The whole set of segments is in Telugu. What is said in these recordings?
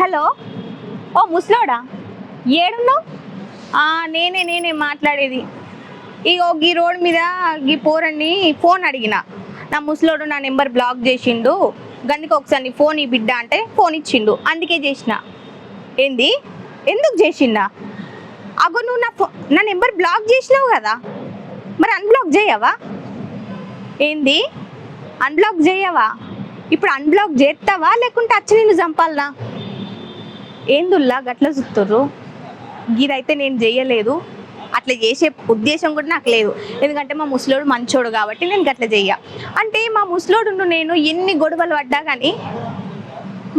హలో. ఓ ముసలోడా? ఏడున్నావు? నేనే నేనే మాట్లాడేది. ఇగో ఈ రోడ్ మీద ఈ పోరని ఫోన్ అడిగిన. నా ముసలోడు నా నెంబర్ బ్లాక్ చేసిండు. గందుకు ఒకసారి నీ ఫోన్ ఈ బిడ్డ అంటే ఫోన్ ఇచ్చిండు. అందుకే చేసిన. ఏంది? ఎందుకు చేసిండా అగో నువ్వు నా ఫో నా నెంబర్ బ్లాక్ చేసినావు కదా. మరి అన్బ్లాక్ చేయవా? ఏంది? అన్బ్లాక్ చేయవా? ఇప్పుడు అన్బ్లాక్ చేస్తావా లేకుంటే వచ్చి నిన్ను చంపాలనా? ఏందుల్లా గట్ల చూస్తుర్రు గీదైతే నేను చేయలేదు అట్లా చేసే ఉద్దేశం కూడా నాకు లేదు. ఎందుకంటే మా ముసలోడు మంచోడు కాబట్టి నేను గట్ల చెయ్య అంటే మా ముసలోడు నేను ఎన్ని గొడవలు పడ్డా కానీ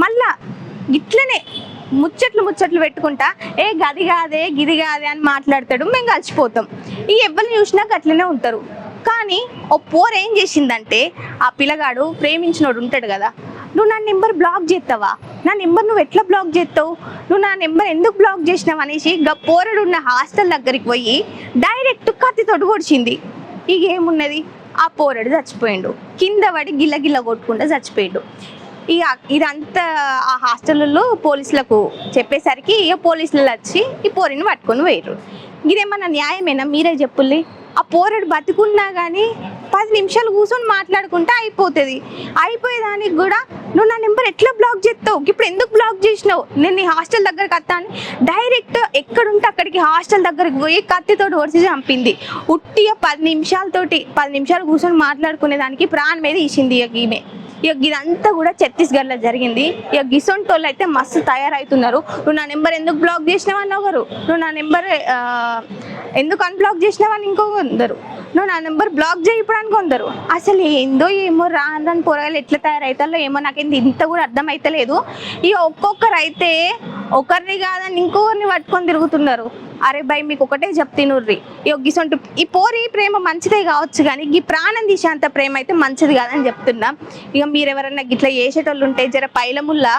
మళ్ళా ఇట్లనే ముచ్చట్లు ముచ్చట్లు పెట్టుకుంటా ఏ గది కాదే గిది కాదే అని మాట్లాడతాడు. మేము కలిసిపోతాం. ఈ ఎవరిని చూసినా అట్లనే ఉంటారు. కానీ ఓ పోర్ ఏం చేసిందంటే ఆ పిల్లగాడు ప్రేమించినోడు ఉంటాడు కదా నువ్వు నా నెంబర్ బ్లాక్ చేస్తావా? నా నెంబర్ నువ్వు ఎట్లా బ్లాక్ చేస్తావు? నువ్వు నా నెంబర్ ఎందుకు బ్లాక్ చేసినావు అనేసి గా పోరడు ఉన్న హాస్టల్ దగ్గరికి పోయి డైరెక్ట్ కత్తి పొడిచింది ఇక ఏమున్నది? ఆ పోరడు చచ్చిపోయిండు. కింద పడి గిల్ల గిల్ల కొట్టుకుంటూ చచ్చిపోయిండు. ఇక ఇదంతా ఆ హాస్టల్లో పోలీసులకు చెప్పేసరికి ఇక పోలీసులు వచ్చి ఈ పోరిని పట్టుకొని పోయారు ఇదేమన్నా న్యాయమేనా? మీరే చెప్పుల్లి ఆ పోరడు బతుకున్నా కానీ పది నిమిషాలు కూర్చొని మాట్లాడుకుంటే అయిపోతుంది. అయిపోయేదానికి కూడా నువ్వు నా నెంబర్ ఎట్లా బ్లాక్ చేస్తావు? ఇప్పుడు ఎందుకు బ్లాక్ చేసినావు? నేను నీ హాస్టల్ దగ్గరకు వస్తాను. డైరెక్ట్ ఎక్కడుంటే అక్కడికి హాస్టల్ దగ్గరికి పోయి కత్తితోటి ఒడిచి చంపింది. ఉట్టిగా పది నిమిషాలతోటి పది నిమిషాలు కూర్చొని మాట్లాడుకునే దానికి ప్రాణం మీద ఇచ్చింది ఈమె. ఇక ఇదంతా కూడా ఛత్తీస్గఢ్లో జరిగింది. ఇక గిసొంటోళ్ళు అయితే మస్తు తయారవుతున్నారు నువ్వు నా నెంబర్ ఎందుకు బ్లాక్ చేసినావని అని ఒకరు నువ్వు నా నెంబర్ ఎందుకు అన్బ్లాక్ చేసినావని అని ఇంకొకరు నువ్వు నా నెంబర్ బ్లాక్ చేయడానికి కొందరు. అసలు ఏందో ఏమో రాని పొరగాలు ఎట్లా తయారవుతారో ఏమో నాకేంది ఇంత కూడా అర్థమైతలేదు. ఇక ఒక్కొక్కరు అయితే ఒకరిని కాదని ఇంకొకరిని పట్టుకొని తిరుగుతున్నారు. అరే భయ్ మీకు ఒకటే చెప్తినుర్రి. ఇక గిసొంటి ఈ పోరి ప్రేమ మంచిదే కావచ్చు కానీ ఈ ప్రాణం తీసేంత ప్రేమ అయితే మంచిది కాదని చెప్తున్నా. ఇక మీరు ఎవరైనా గిట్లా చేసేటోళ్ళు ఉంటే జర పైలముల్లా